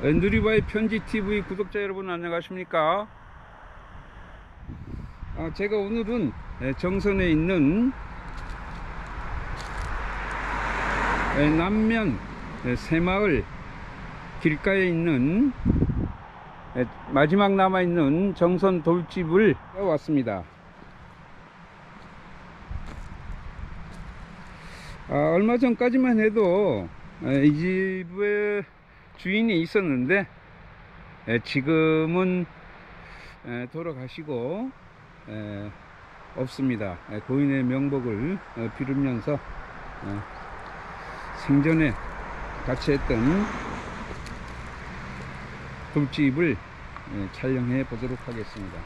누리바의 편지TV 구독자 여러분 안녕하십니까? 아, 제가 오늘은 에, 정선에 있는 에, 남면 에, 새마을 길가에 있는 에, 마지막 남아 있는 정선 돌집을 왔습니다. 아, 얼마 전까지만 해도 에, 이 집에 주인이 있었는데 에, 지금은 에, 돌아가시고 에, 없습니다. 에, 고인의 명복을 어, 비르면서 어, 생전에 같이 했던 돌집을 에, 촬영해 보도록 하겠습니다.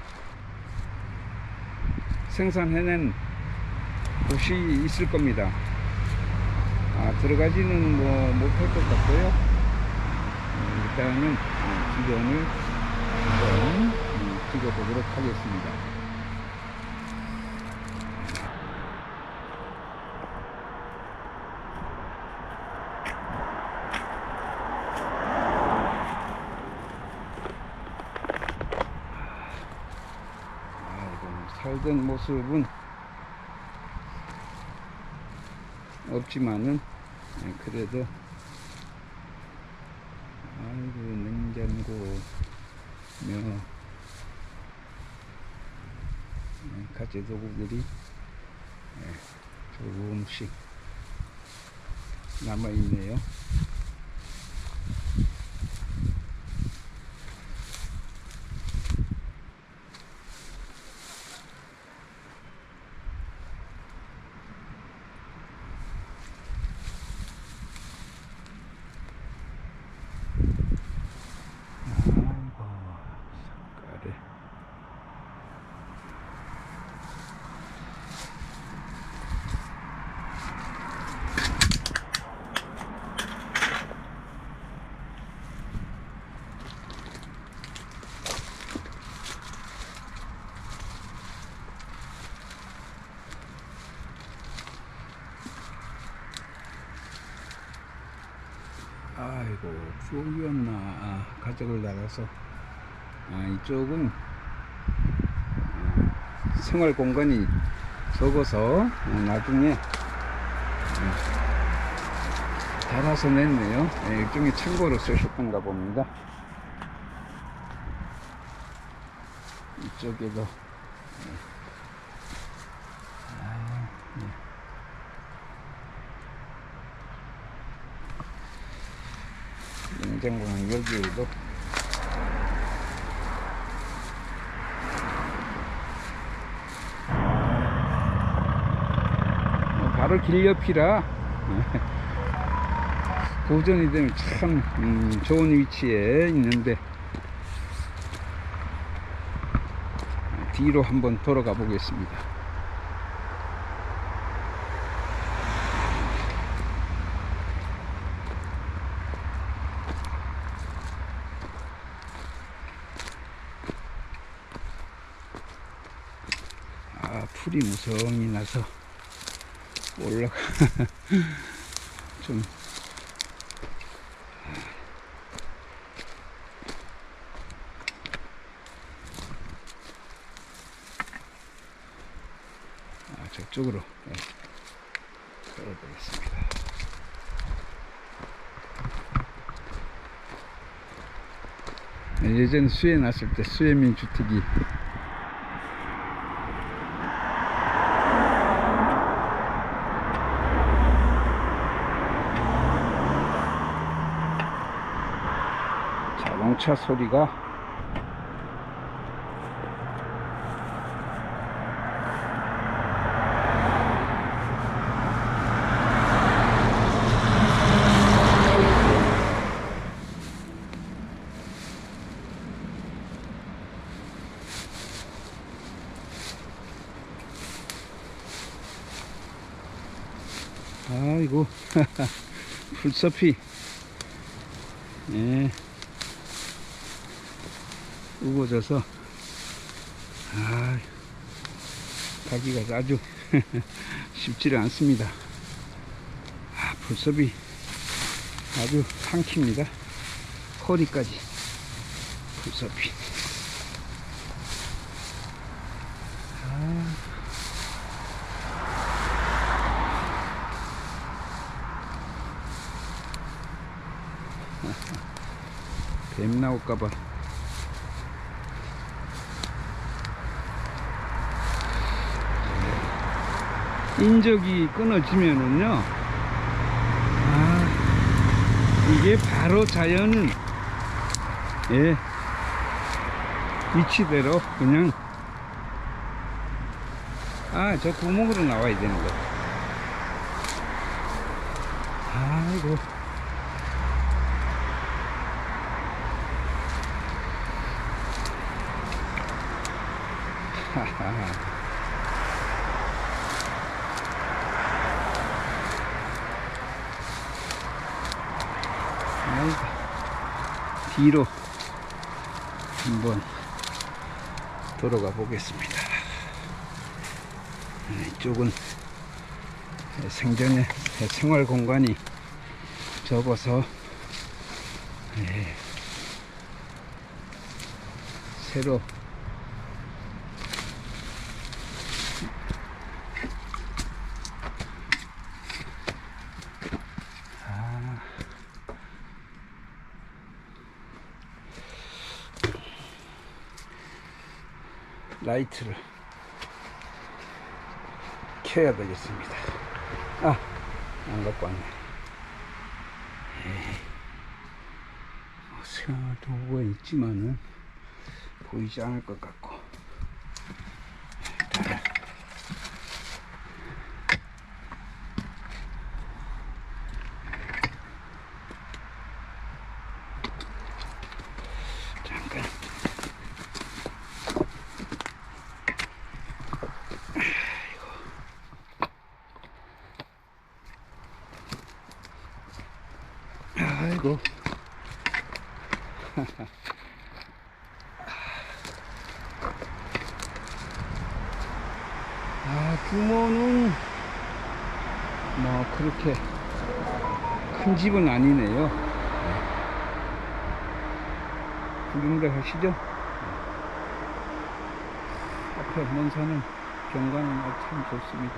생산해낸 곳이 있을 겁니다. 아, 들어가지는 뭐 못할 것 같고요. 어, 일단은 어, 주변을 한번 음, 찍어보도록 하겠습니다. 아이고, 살던 모습은 없지만은 예, 그래도 아이고 냉장고 며 예, 가재 도구들이 예, 조금씩 남아 있네요. 아이고 색깔이 아이고 풀이었나 아, 가족을 나가서 아, 이쪽은 아, 생활 공간이 적어서 어, 나중에 어, 달아서 냈네요. 예, 일종의 창고로 쓰셨던가 봅니다. 이쪽에도 예. 아, 예. 냉장고는 여기에도 어, 바로 길 옆이라 보존이 되면 참 음, 좋은 위치에 있는데 뒤로 한번 돌아가 보겠습니다. 아, 풀이 무성히 나서 올라가 좀 아, 저쪽으로 네, 걸어보겠습니다. 네, 예전 수해 났을 때 수해민 주택이 자동차 소리가 아이고 풀숲이 예 우거져서 아 가기가 아주 쉽지를 않습니다 아 풀숲이 아주 상킵니다 허리까지 풀섭이. 아. 뱀 나올까봐. 인적이 끊어지면은요, 아, 이게 바로 자연은, 예, 위치대로 그냥, 아, 저 구멍으로 나와야 되는 거. 아이고. 뒤로 한번 돌아가 보겠습니다. 네, 이쪽은 생전에 생활 공간이 적어서 예, 새로 라이트를 켜야 되겠습니다. 아, 안 갖고 왔네. 뭐 생활 도구가 있지만은 보이지 않을 것 같고. 잠깐. 아이고. 아, 규모는 뭐 그렇게 큰 집은 아니네요. 구경들 하시죠? 앞에 먼 산은 경관은 아주 참 좋습니다.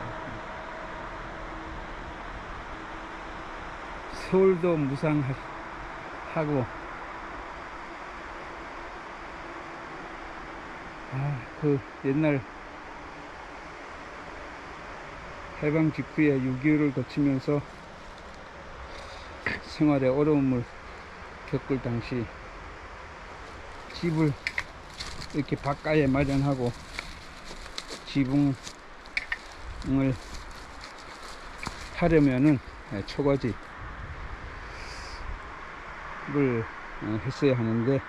서울도 무상하고 아 그 옛날 해방 직후에 6.25를 거치면서 생활에 어려움을 겪을 당시 집을 이렇게 바깥에 마련하고 지붕을 하려면은 초가지. 를 어, 했어야 하는데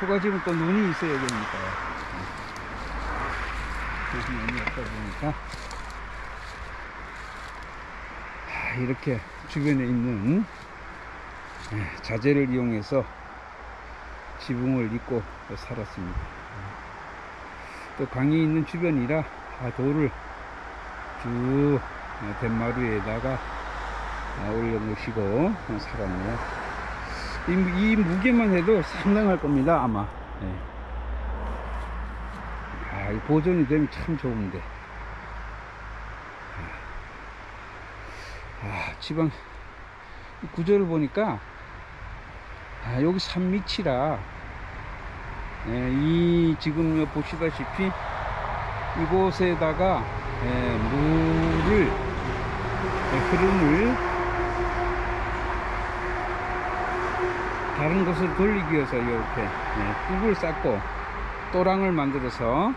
초가집은 또 눈이 있어야 되니까 그래서 눈이 없다 보니까 아, 이렇게 주변에 있는 예, 자재를 이용해서 지붕을 잇고 살았습니다 또 강이 있는 주변이라 다 돌을 쭉 아, 올려놓으시고 살았네요. 이, 이 무게만 해도 상당할 겁니다, 아마. 예. 아, 이 보존이 되면 참 좋은데. 아, 지방 이 구조를 보니까 아, 여기 산 밑이라 예, 이 지금 요 보시다시피 이곳에다가 예, 물을 예, 흐름을 다른 곳을 돌리기 위해서 이렇게 네, 뚝을 쌓고 또랑을 만들어서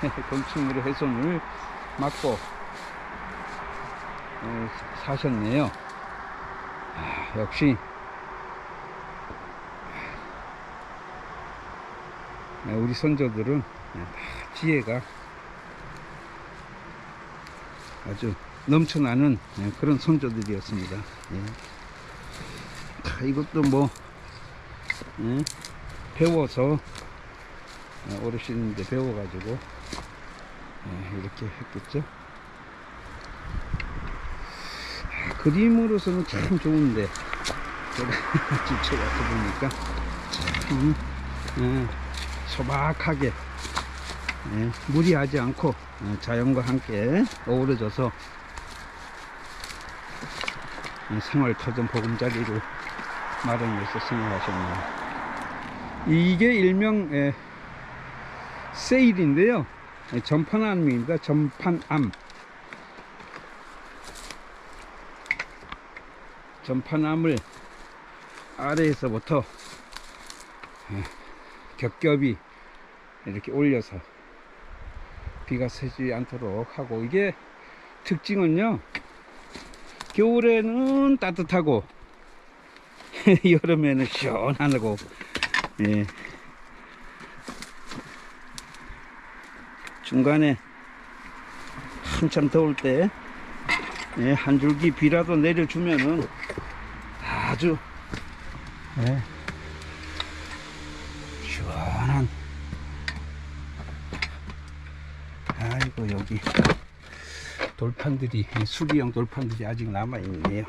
건축물의 훼손을 막고 어, 사셨네요. 아, 역시 네, 우리 선조들은 네, 다 지혜가 아주 넘쳐나는 네, 그런 선조들이었습니다. 예. 자, 이것도 뭐 예, 배워서 어, 어르신인데 배워가지고 예, 이렇게 했겠죠. 그림으로서는 참 좋은데 제가 직접 와서 보니까 참 예, 소박하게 예, 무리하지 않고 어, 자연과 함께 어우러져서 이 생활터전 보금자리를 마련해서 생각하셨네요. 이게 일명 예, 세일인데요. 예, 전판암입니다. 전판암. 전판암을 아래에서부터 예, 겹겹이 이렇게 올려서 비가 새지 않도록 하고 이게 특징은요 겨울에는 따뜻하고 여름에는 시원하고 예. 중간에 한참 더울 때 예, 한 줄기 비라도 내려주면은 아주 예, 시원한 아이고 여기 돌판들이 예, 수리형 돌판들이 아직 남아 있네요.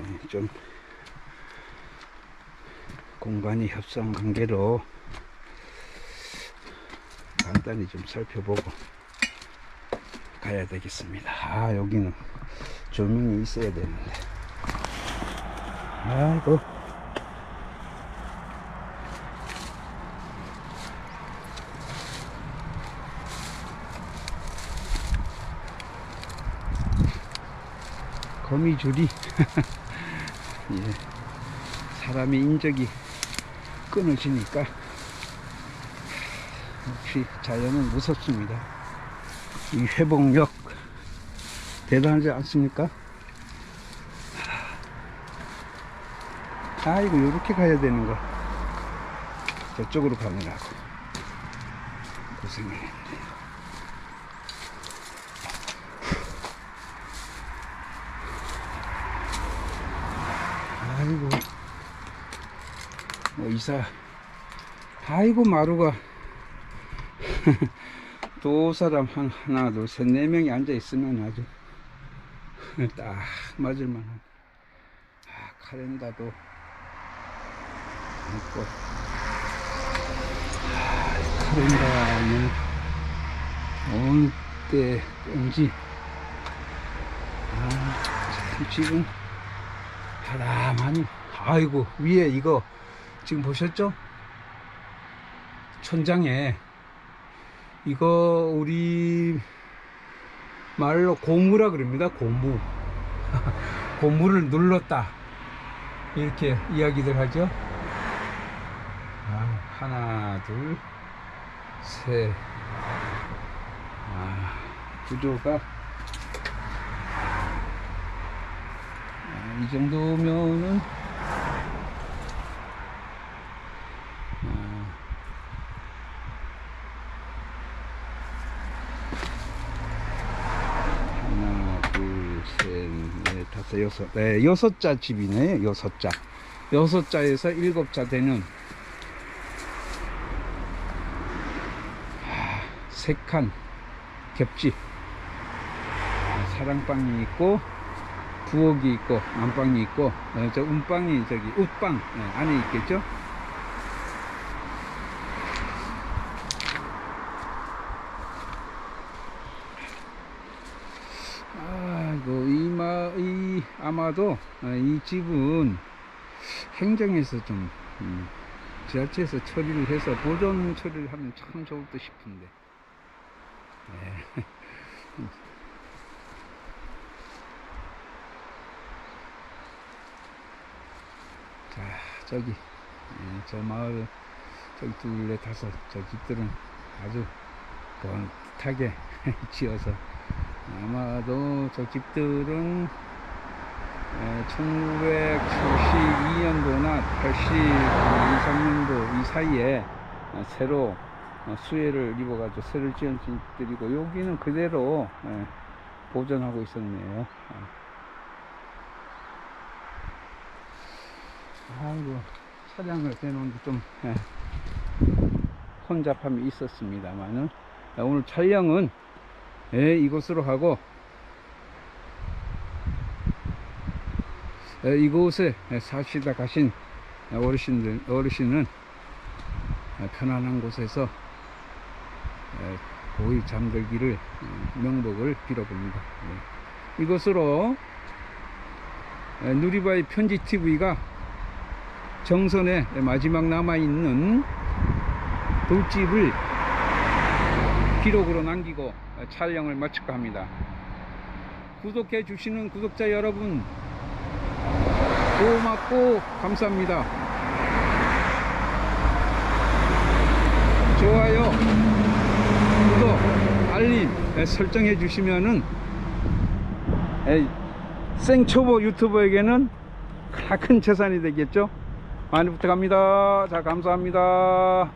예, 좀 공간이 협소한 관계로 간단히 좀 살펴보고 가야 되겠습니다. 아 여기는 조명이 있어야 되는데. 아이고. 거미줄이 예, 사람의 인적이 끊어지니까 역시 자연은 무섭습니다. 이 회복력 대단하지 않습니까? 아이고 요렇게 가야 되는 거. 저쪽으로 가느라고 고생을 했네 아이고. 뭐 이사. 아이고 마루가 두 사람 한 하나 둘셋네 명이 앉아 있으면 아주 딱 맞을만한. 아, 카렌다도 있고. 아, 카렌다는 어느 때 왠지? 아, 참 지금 바람하니 아이고 위에 이거 지금 보셨죠? 천장에 이거 우리 말로 고무라 그럽니다. 고무. 고무를 눌렀다. 이렇게 이야기들 하죠. 아, 하나, 둘, 셋. 아, 구조가 아, 이 정도면은 아, 하나, 둘, 셋, 넷, 다섯, 여섯. 네, 여섯 자 집이네. 여섯 자. 여섯 자에서 일곱 자 되는 아, 세칸 겹집. 아, 사랑방이 있고 부엌이 있고 안방이 있고 어, 저 운방이 저기 웃방 네, 안에 있겠죠. 아이고 이마 이 아마도 아, 이 집은 행정에서 좀 음, 지자체에서 처리를 해서 보존 처리를 하면 참 좋을 듯 싶은데. 네. 자 저기 예, 저 마을 저기 둘넷 다섯 저 집들은 아주 번듯하게 지어서 아마도 저 집들은 1972년도나 82, 3년도 이 사이에 어, 새로 어, 수혜를 입어가지고 새로 지은 집들이고 여기는 그대로 예, 보존하고 있었네요. 아. 아이고 차량을 대놓는데 좀 예, 혼잡함이 있었습니다만은 오늘 촬영은 예, 이곳으로 하고 이곳에 사시다 가신 어르신들 어르신은 에, 편안한 곳에서 에, 고이 잠들기를 어, 명복을 빌어봅니다. 예. 이것으로 에, 누리바이 편지 TV가 정선의 마지막 남아 있는 돌집을 기록으로 남기고 어, 촬영을 마칠까 합니다. 구독해 주시는 구독자 여러분 고맙고 감사합니다. 좋아요, 구독, 알림 에, 설정해 주시면은 에, 생초보 유튜버에게는 큰 재산이 되겠죠. 많이 부탁합니다. 자, 감사합니다.